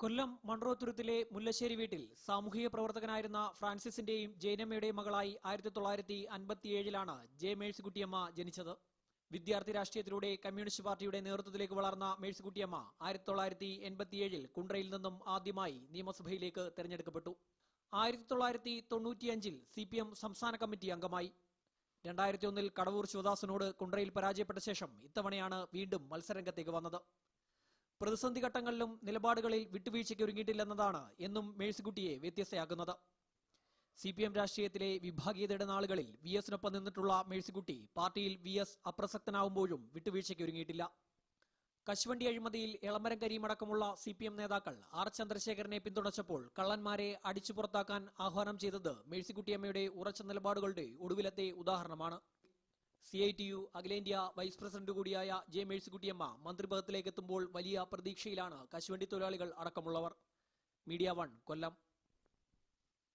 കൊല്ലം മൺറോത്തുരുത്തിലെ മുല്ലശ്ശേരി വീട്ടിൽ സാമൂഹിക പ്രവർത്തകനായിരുന്ന ഫ്രാൻസിസിന്റെയും ജയനമ്മയുടെയും മകളായി ആയിരത്തി തൊള്ളായിരത്തി അൻപത്തിയേഴിലാണ് ജെ മേഴ്സിക്കുട്ടിയമ്മ ജനിച്ചത്. വിദ്യാർത്ഥി രാഷ്ട്രീയത്തിലൂടെ കമ്മ്യൂണിസ്റ്റ് പാർട്ടിയുടെ നേതൃത്വത്തിലേക്ക് വളർന്ന മേഴ്സിക്കുട്ടിയമ്മ ആയിരത്തി തൊള്ളായിരത്തി എൺപത്തിയേഴിൽ കുണ്ട്രയിൽ നിന്നും ആദ്യമായി നിയമസഭയിലേക്ക് തെരഞ്ഞെടുക്കപ്പെട്ടു. ആയിരത്തി തൊള്ളായിരത്തി തൊണ്ണൂറ്റിയഞ്ചിൽ സി പി എം സംസ്ഥാന കമ്മിറ്റി അംഗമായി. രണ്ടായിരത്തി ഒന്നിൽ കടവൂർ ശിവദാസനോട് കുണ്ട്രയിൽ പരാജയപ്പെട്ട ശേഷം ഇത്തവണയാണ് വീണ്ടും മത്സരരംഗത്തേക്ക് വന്നത്. പ്രതിസന്ധി ഘട്ടങ്ങളിലും നിലപാടുകളിൽ വിട്ടുവീഴ്ചയ്ക്ക് ഒരുങ്ങിയിട്ടില്ലെന്നതാണ് എന്നും മേഴ്സിക്കുട്ടിയെ വ്യത്യസ്തയാക്കുന്നത്. സി പി എം രാഷ്ട്രീയത്തിലെ വിഭാഗീയതയുടെ നാളുകളിൽ വി എസിനൊപ്പം നിന്നിട്ടുള്ള മേഴ്സിക്കുട്ടി പാർട്ടിയിൽ വി എസ് അപ്രസക്തനാവുമ്പോഴും വിട്ടുവീഴ്ചയ്ക്ക് ഒരുങ്ങിയിട്ടില്ല. കശുവണ്ടി അഴിമതിയിൽ എളമരം കരീമടക്കമുള്ള സി പി എം നേതാക്കൾ ആർ ചന്ദ്രശേഖരനെ പിന്തുണച്ചപ്പോൾ കള്ളന്മാരെ അടിച്ചു പുറത്താക്കാൻ ആഹ്വാനം ചെയ്തത് മേഴ്സിക്കുട്ടിയമ്മയുടെ ഉറച്ച നിലപാടുകളുടെ ഒടുവിലത്തെ ഉദാഹരണമാണ്. സി ഐ ടി യു അഖിലേന്ത്യാ വൈസ് പ്രസിഡന്റ് കൂടിയായ ജെ മേഴ്സിക്കുട്ടിയമ്മ മന്ത്രിപദത്തിലേക്ക് എത്തുമ്പോൾ വലിയ പ്രതീക്ഷയിലാണ് കശുവണ്ടി തൊഴിലാളികൾ അടക്കമുള്ളവർ. Media one Kollam.